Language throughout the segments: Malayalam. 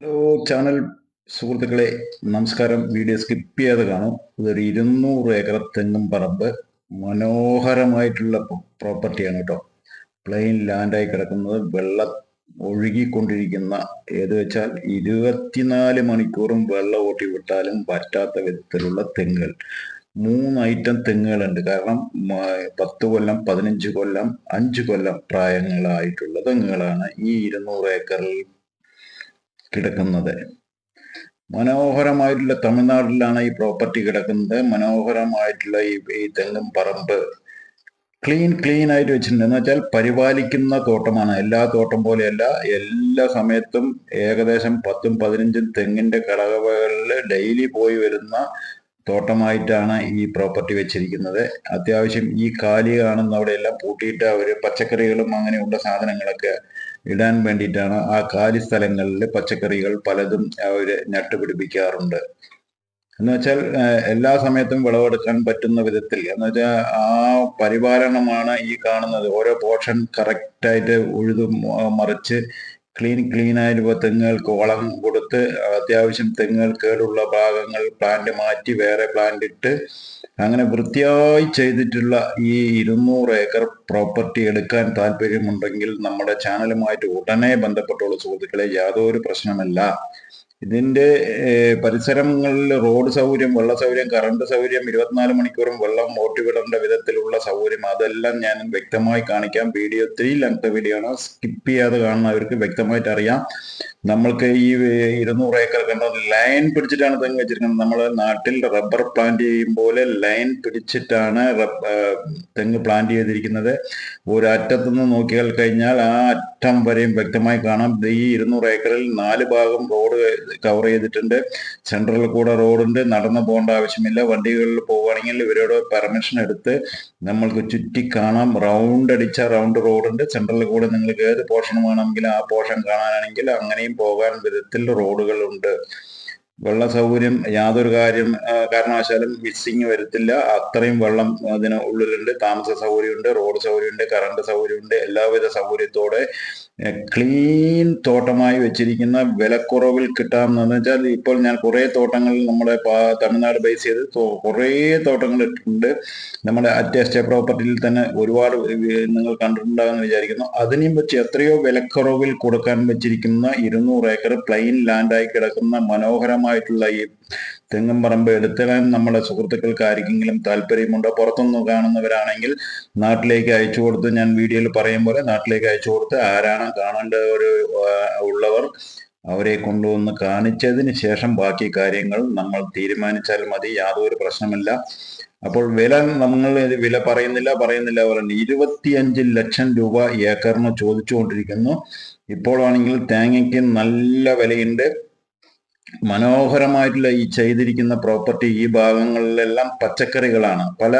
ഹലോ ചാനൽ സുഹൃത്തുക്കളെ നമസ്കാരം. വീഡിയോ സ്കിപ്പ് ചെയ്യാതെ കാണും. ഇതൊരു ഇരുന്നൂറ് ഏക്കർ തെങ്ങും പറമ്പ് മനോഹരമായിട്ടുള്ള പ്രോപ്പർട്ടിയാണ് കേട്ടോ. പ്ലെയിൻ ലാൻഡായി കിടക്കുന്നത്. വെള്ളം ഒഴുകിക്കൊണ്ടിരിക്കുന്ന ഏത് വെച്ചാൽ ഇരുപത്തിനാല് മണിക്കൂറും വെള്ളം ഓട്ടി വിട്ടാലും പറ്റാത്ത വിധത്തിലുള്ള തെങ്ങുകൾ. മൂന്ന് ഐറ്റം തെങ്ങുകളുണ്ട്. കാരണം പത്ത് കൊല്ലം പതിനഞ്ച് കൊല്ലം അഞ്ച് കൊല്ലം പ്രായങ്ങളായിട്ടുള്ള തെങ്ങുകളാണ് ഈ ഇരുന്നൂറ് ഏക്കറിൽ കിടക്കുന്നത്. മനോഹരമായിട്ടുള്ള തമിഴ്നാട്ടിലാണ് ഈ പ്രോപ്പർട്ടി കിടക്കുന്നത്. മനോഹരമായിട്ടുള്ള ഈ ഈ തെങ്ങും പറമ്പ് ക്ലീൻ ക്ലീൻ ആയിട്ട് വെച്ചിട്ടുണ്ട്. എന്ന് വെച്ചാൽ പരിപാലിക്കുന്ന തോട്ടമാണ്. എല്ലാ തോട്ടം പോലെയല്ല. എല്ലാ സമയത്തും ഏകദേശം പത്തും പതിനഞ്ചും തെങ്ങിന്റെ കടകവകളിൽ ഡെയിലി പോയി വരുന്ന തോട്ടമായിട്ടാണ് ഈ പ്രോപ്പർട്ടി വെച്ചിരിക്കുന്നത്. അത്യാവശ്യം ഈ കാലി കാണുന്ന അവിടെയെല്ലാം പൂട്ടിയിട്ട് അവർ പച്ചക്കറികളും അങ്ങനെയുള്ള സാധനങ്ങളൊക്കെ ഇടാൻ വേണ്ടിയിട്ടാണ് ആ കാലി സ്ഥലങ്ങളിൽ പച്ചക്കറികൾ പലതും അവർ നട്ടുപിടിപ്പിക്കാറുണ്ട്. എന്ന് വെച്ചാൽ എല്ലാ സമയത്തും വിളവെടുക്കാൻ പറ്റുന്ന വിധത്തിൽ എന്ന് വെച്ചാൽ ആ പരിപാലനമാണ് ഈ കാണുന്നത്. ഓരോ പോർഷൻ കറക്റ്റായിട്ട് ഉഴുതും മറിച്ച് ക്ലീൻ ക്ലീൻ ഇപ്പോൾ തെങ്ങുകൾക്ക് വളം കൊടുത്ത് അത്യാവശ്യം തെങ്ങുകൾ കേടുള്ള ഭാഗങ്ങൾ പ്ലാന്റ് മാറ്റി വേറെ പ്ലാന്റ് ഇട്ട് അങ്ങനെ വൃത്തിയായി ചെയ്തിട്ടുള്ള ഈ ഇരുന്നൂറ് ഏക്കർ പ്രോപ്പർട്ടി എടുക്കാൻ താല്പര്യമുണ്ടെങ്കിൽ നമ്മുടെ ചാനലുമായിട്ട് ഉടനെ ബന്ധപ്പെട്ടുള്ള സുഹൃത്തുക്കളെ യാതൊരു പ്രശ്നമല്ല ഇതിന്റെ പരിസരങ്ങളിൽ റോഡ് സൗകര്യം വെള്ള സൗകര്യം കറണ്ട് സൗകര്യം ഇരുപത്തിനാല് മണിക്കൂറും വെള്ളം ഓട്ടിവിടേണ്ട വിധത്തിലുള്ള സൗകര്യം അതെല്ലാം ഞാൻ വ്യക്തമായി കാണിക്കാം. വീഡിയോ ത്രീ ലെങ്ത് വീഡിയോ ആണ്. സ്കിപ്പ് ചെയ്യാതെ കാണുന്നവർക്ക് വ്യക്തമായിട്ട് അറിയാം. നമ്മൾക്ക് ഈ ഇരുന്നൂറ് ഏക്കർ കണ്ട? ലൈൻ പിടിച്ചിട്ടാണ് തെങ്ങ് വെച്ചിരിക്കുന്നത്. നമ്മൾ നാട്ടിൽ റബ്ബർ പ്ലാന്റ് ചെയ്യും പോലെ ലൈൻ പിടിച്ചിട്ടാണ് തെങ്ങ് പ്ലാന്റ് ചെയ്തിരിക്കുന്നത്. ഒരറ്റത്തു നിന്ന് നോക്കിയാൽ കഴിഞ്ഞാൽ ആ അറ്റം വരെയും വ്യക്തമായി കാണാം. ഈ ഇരുന്നൂറ് ഏക്കറിൽ നാല് ഭാഗം റോഡ് കവർ ചെയ്തിട്ടുണ്ട്. സെൻട്രൽ കൂടെ റോഡുണ്ട് നടന്നു പോകേണ്ട ആവശ്യമില്ല. വണ്ടികളിൽ പോവുകയാണെങ്കിൽ ഇവരോട് പെർമിഷൻ എടുത്ത് നമ്മൾക്ക് ചുറ്റി കാണാം. റൗണ്ട് അടിച്ച റൗണ്ട് റോഡുണ്ട് സെൻട്രലിൽ കൂടെ നിങ്ങൾക്ക് ഏത് പോർഷൻ വേണമെങ്കിലും ആ പോർഷൻ കാണാനാണെങ്കിൽ അങ്ങനെയും പോകാൻ വിധത്തിൽ റോഡുകളുണ്ട് വെള്ള സൗകര്യം യാതൊരു കാര്യം കാരണവശാലും മിസ്സിങ് വരത്തില്ല. അത്രയും വെള്ളം അതിന് ഉള്ളിലുണ്ട്. താമസ സൗകര്യമുണ്ട് റോഡ് സൗകര്യമുണ്ട് കറണ്ട് സൗകര്യമുണ്ട് എല്ലാവിധ സൗകര്യത്തോടെ ക്ലീൻ തോട്ടമായി വെച്ചിരിക്കുന്ന വിലക്കുറവിൽ കിട്ടാമെന്ന് വെച്ചാൽ ഇപ്പോൾ ഞാൻ കുറേ തോട്ടങ്ങൾ നമ്മുടെ തമിഴ്നാട് ബേസ് ചെയ്ത് കുറേ തോട്ടങ്ങൾ ഇട്ടിട്ടുണ്ട്. നമ്മുടെ അറ്റ് പ്രോപ്പർട്ടിയിൽ തന്നെ ഒരുപാട് നിങ്ങൾ കണ്ടിട്ടുണ്ടാകുമെന്ന് വിചാരിക്കുന്നു. അതിനെയും വെച്ച് എത്രയോ വിലക്കുറവിൽ കൊടുക്കാൻ വെച്ചിരിക്കുന്ന ഇരുന്നൂറ് ഏക്കർ പ്ലെയിൻ ലാൻഡായി കിടക്കുന്ന മനോഹരമായിട്ടുള്ള ഈ തെങ്ങും പറമ്പ് എടുത്തിടാൻ നമ്മുടെ സുഹൃത്തുക്കൾക്ക് ആർക്കെങ്കിലും താല്പര്യമുണ്ടോ? പുറത്തുനിന്ന് കാണുന്നവരാണെങ്കിൽ നാട്ടിലേക്ക് അയച്ചു കൊടുത്ത് ഞാൻ വീഡിയോയിൽ പറയും പോലെ നാട്ടിലേക്ക് അയച്ചു കൊടുത്ത് ആരാണ് കാണേണ്ട ഒരു ഉള്ളവർ അവരെ കൊണ്ടുവന്ന് കാണിച്ചതിന് ശേഷം ബാക്കി കാര്യങ്ങൾ നമ്മൾ തീരുമാനിച്ചാൽ മതി. യാതൊരു പ്രശ്നമില്ല. അപ്പോൾ വില നമ്മൾ വില പറയുന്നില്ല പറയുന്നില്ല. പറഞ്ഞു ഇരുപത്തിയഞ്ച് ലക്ഷം രൂപ ഏക്കറിന് ചോദിച്ചുകൊണ്ടിരിക്കുന്നു. ഇപ്പോഴാണെങ്കിൽ തേങ്ങയ്ക്ക് നല്ല വിലയുണ്ട്. മനോഹരമായിട്ടുള്ള ഈ ചെയ്തിരിക്കുന്ന പ്രോപ്പർട്ടി ഈ ഭാഗങ്ങളിലെല്ലാം പച്ചക്കറികളാണ്. പല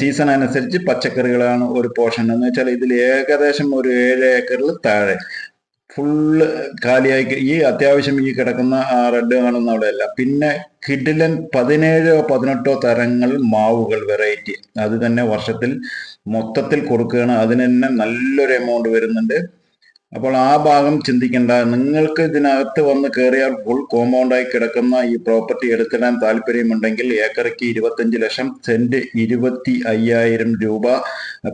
സീസൺ അനുസരിച്ച് പച്ചക്കറികളാണ് ഒരു പോർഷൻ. എന്ന് വെച്ചാൽ ഇതിൽ ഏകദേശം ഒരു ഏഴ് ഏക്കറിൽ താഴെ. ഫുള്ള് കാലിയായി ഈ അത്യാവശ്യം ഈ കിടക്കുന്ന റെഡ് കാണുന്ന അവിടെയല്ല. പിന്നെ കിഡിലൻ പതിനേഴോ പതിനെട്ടോ തരങ്ങൾ മാവുകൾ വെറൈറ്റി. അത് തന്നെ വർഷത്തിൽ മൊത്തത്തിൽ കൊടുക്കുകയാണ്. അതിന് തന്നെ നല്ലൊരു എമൗണ്ട് വരുന്നുണ്ട്. അപ്പോൾ ആ ഭാഗം ചിന്തിക്കേണ്ട. നിങ്ങൾക്ക് ഇതിനകത്ത് വന്ന് കയറിയാൽ ഫുൾ കോമ്പൗണ്ടായി കിടക്കുന്ന ഈ പ്രോപ്പർട്ടി എടുത്തിടാൻ താല്പര്യമുണ്ടെങ്കിൽ ഏക്കറയ്ക്ക് ഇരുപത്തഞ്ച് ലക്ഷം സെന്റ് ഇരുപത്തി അയ്യായിരം രൂപ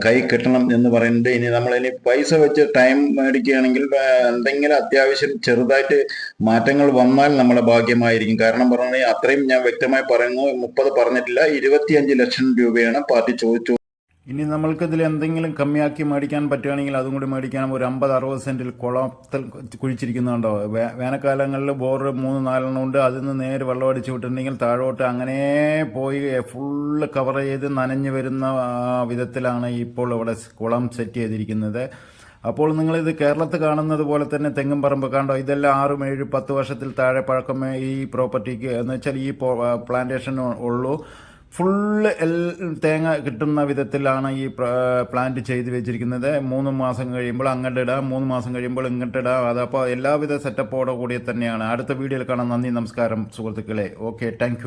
കൈ കിട്ടണം എന്ന് പറയുന്നത് ഇനി നമ്മൾ ഇനി പൈസ വെച്ച് ടൈം മേടിക്കുകയാണെങ്കിൽ എന്തെങ്കിലും അത്യാവശ്യം ചെറുതായിട്ട് മാറ്റങ്ങൾ വന്നാൽ നമ്മുടെ ഭാഗ്യമായിരിക്കും. കാരണം പറഞ്ഞാൽ അത്രയും ഞാൻ വ്യക്തമായി പറയുന്നു മുപ്പത് പറഞ്ഞിട്ടില്ല ഇരുപത്തിയഞ്ച് ലക്ഷം രൂപയാണ് പാർട്ടി ചോദിച്ചു ഇനി നമ്മൾക്കിതിൽ എന്തെങ്കിലും കമ്മിയാക്കി മേടിക്കാൻ പറ്റുകയാണെങ്കിൽ അതും കൂടി മേടിക്കാൻ ഒരു അമ്പത് അറുപത് സെന്റിൽ കുളത്തിൽ കുഴിച്ചിരിക്കുന്നുണ്ടോ? വേനൽക്കാലങ്ങളിൽ ബോർ മൂന്ന് നാലെണ്ണം ഉണ്ട് അതിൽ നിന്ന് നേരെ വെള്ളം അടിച്ചു വിട്ടിട്ടുണ്ടെങ്കിൽ താഴോട്ട് അങ്ങനെ പോയി ഫുള്ള് കവർ ചെയ്ത് നനഞ്ഞു വരുന്ന വിധത്തിലാണ് ഇപ്പോൾ ഇവിടെ കുളം സെറ്റ് ചെയ്തിരിക്കുന്നത്. അപ്പോൾ നിങ്ങളിത് കേരളത്തിൽ കാണുന്നത് പോലെ തന്നെ തെങ്ങും പറമ്പ് കണ്ടോ? ഇതെല്ലാം ആറും ഏഴ് പത്ത് വർഷത്തിൽ താഴെ പഴക്കമേ ഈ പ്രോപ്പർട്ടിക്ക് എന്ന് വെച്ചാൽ ഈ പ്ലാന്റേഷൻ ഉള്ളൂ. ഫുള്ള് എൽ തേങ്ങ കിട്ടുന്ന വിധത്തിലാണ് ഈ പ്ലാന്റ് ചെയ്ത് വെച്ചിരിക്കുന്നത്. മൂന്ന് മാസം കഴിയുമ്പോൾ അങ്ങോട്ട് ഇടാം. മൂന്ന് മാസം കഴിയുമ്പോൾ ഇങ്ങോട്ട് ഇടാം. അതപ്പോൾ എല്ലാവിധ സെറ്റപ്പോടെ കൂടി തന്നെയാണ്. അടുത്ത വീഡിയോയിൽ കാണാം. നന്ദി നമസ്കാരം സുഹൃത്തുക്കളെ. Okay thank